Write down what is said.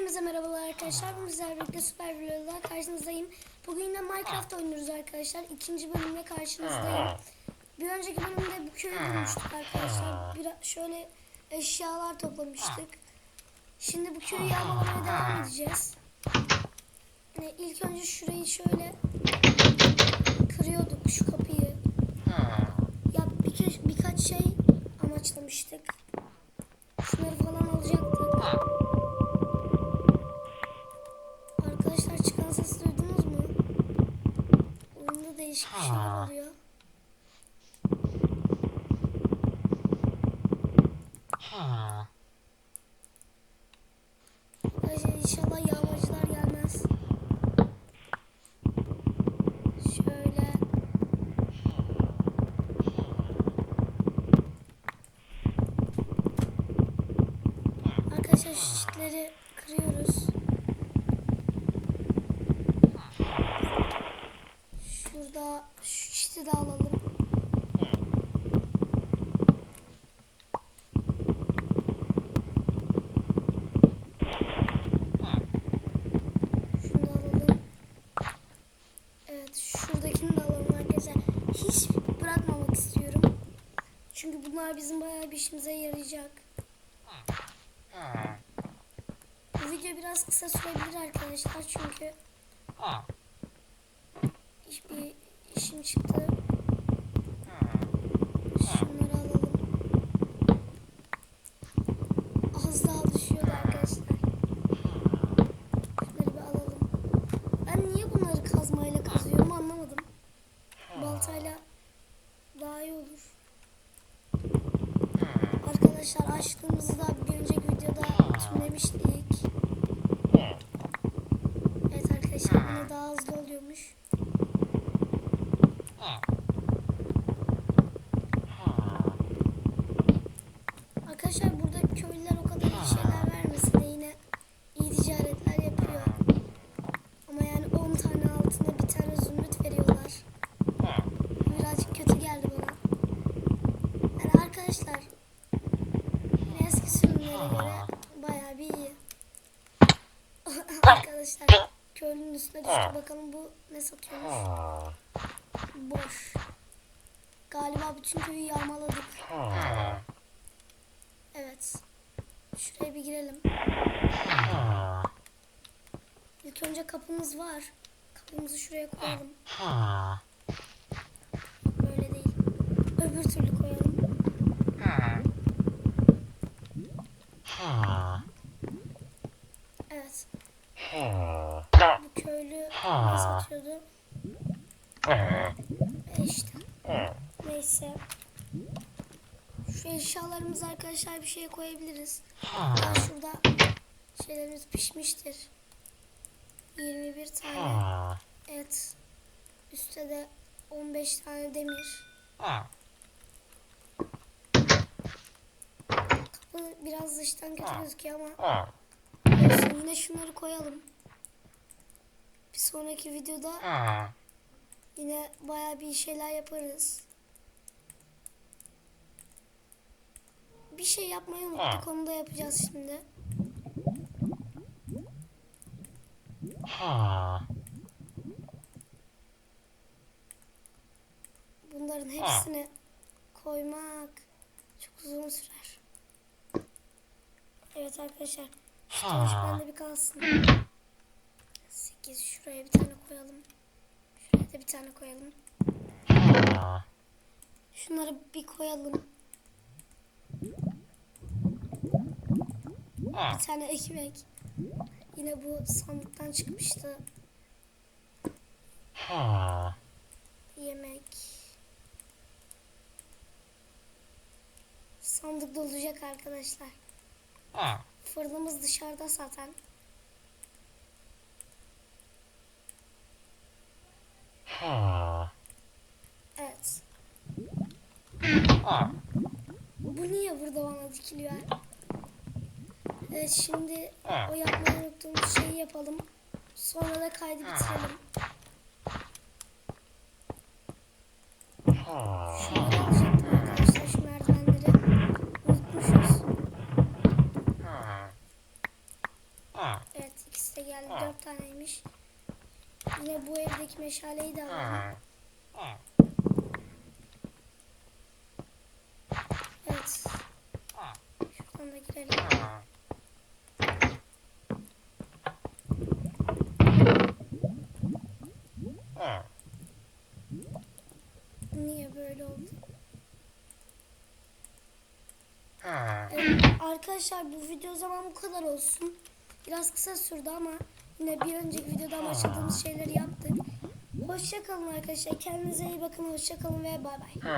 Hepinize merhabalar arkadaşlar. Bugün sizlerle birlikte süper videolarla karşınızdayım. Bugün de Minecraft oynuyoruz arkadaşlar. İkinci bölümle karşınızdayım. Bir önceki bölümde bu köyü bulmuştuk arkadaşlar. Biraz şöyle eşyalar toplamıştık. Şimdi bu köyü yağmalamaya devam edeceğiz. Yani ilk önce şurayı şöyle Arkadaşlar inşallah yağmacılar gelmez. Şöyle. Arkadaşlar şu çitleri kırıyoruz. Şurada şu çiti de alalım. Şunu da alalım. Evet şuradakini de alalım arkadaşlar. Hiç bırakmamak istiyorum. Çünkü bunlar bizim bayağı bir işimize yarayacak. Bu video biraz kısa sürebilir arkadaşlar çünkü bir işim çıktı. Şunları alalım. Az daha düşüyordu arkadaşlar. Şunları bir alalım. Ben niye bunları kazmayla kazıyorum anlamadım. Baltayla daha iyi olur. Arkadaşlar açtığımızı da bir önceki videoda tümlemiştik. Evet arkadaşlar yine daha hızlı oluyormuş. Arkadaşlar burada köylüler o kadar iyi şeyler vermese de yine iyi ticaretler yapıyor. Ama yani 10 tane altına bir tane zümrüt veriyorlar. Birazcık kötü geldi bana. Yani arkadaşlar yine eski sürümlere göre bayağı bir iyi. Arkadaşlar köylünün üstüne düştü. Bakalım bu ne satıyormuş. Boş. Galiba bütün köyü yağmaladık. Evet. Şuraya bir girelim. İlk önce kapımız var. Kapımızı şuraya koyalım. Böyle değil. Öbür türlü koyalım. Evet. Köylü satıyordu? E işte. Neyse. Şu eşyalarımızı arkadaşlar bir şeye koyabiliriz. Daha şurada şeylerimiz pişmiştir. 21 tane et. Üstte de 15 tane demir. Kapı biraz dıştan kötü gözüküyor ama olsun. yine şunları koyalım. Bir sonraki videoda yine bayağı bir şeyler yaparız. Bir şey yapmayı unuttuk onu da yapacağız şimdi. Bunların hepsini koymak çok uzun sürer. Evet arkadaşlar. Şu taş bende bir kalsın. 8 şuraya bir tane koyalım. Şuraya da bir tane koyalım. Şunları bir koyalım. Bir tane ekmek. Yine bu sandıktan çıkmıştı. Yemek. Sandık dolacak arkadaşlar. Fırınımız dışarıda zaten. Evet. Bu niye burada bana dikiliyor? Evet şimdi o yapmayı unuttuğumuz şeyi yapalım. Sonra da kaydı bitirelim. Şunları alacaktım arkadaşlar şu merdivenleri. Unutmuşuz. Meşaleymiş. Yine bu evdeki meşaleyi de alalım. Evet. Şuradan da girelim. Niye böyle oldu? Evet, arkadaşlar bu video zaman bu kadar olsun. Biraz kısa sürdü ama yine bir önceki videoda başladığımız şeyleri yaptık. Hoşça kalın arkadaşlar. Kendinize iyi bakın. Hoşça kalın ve bay bay.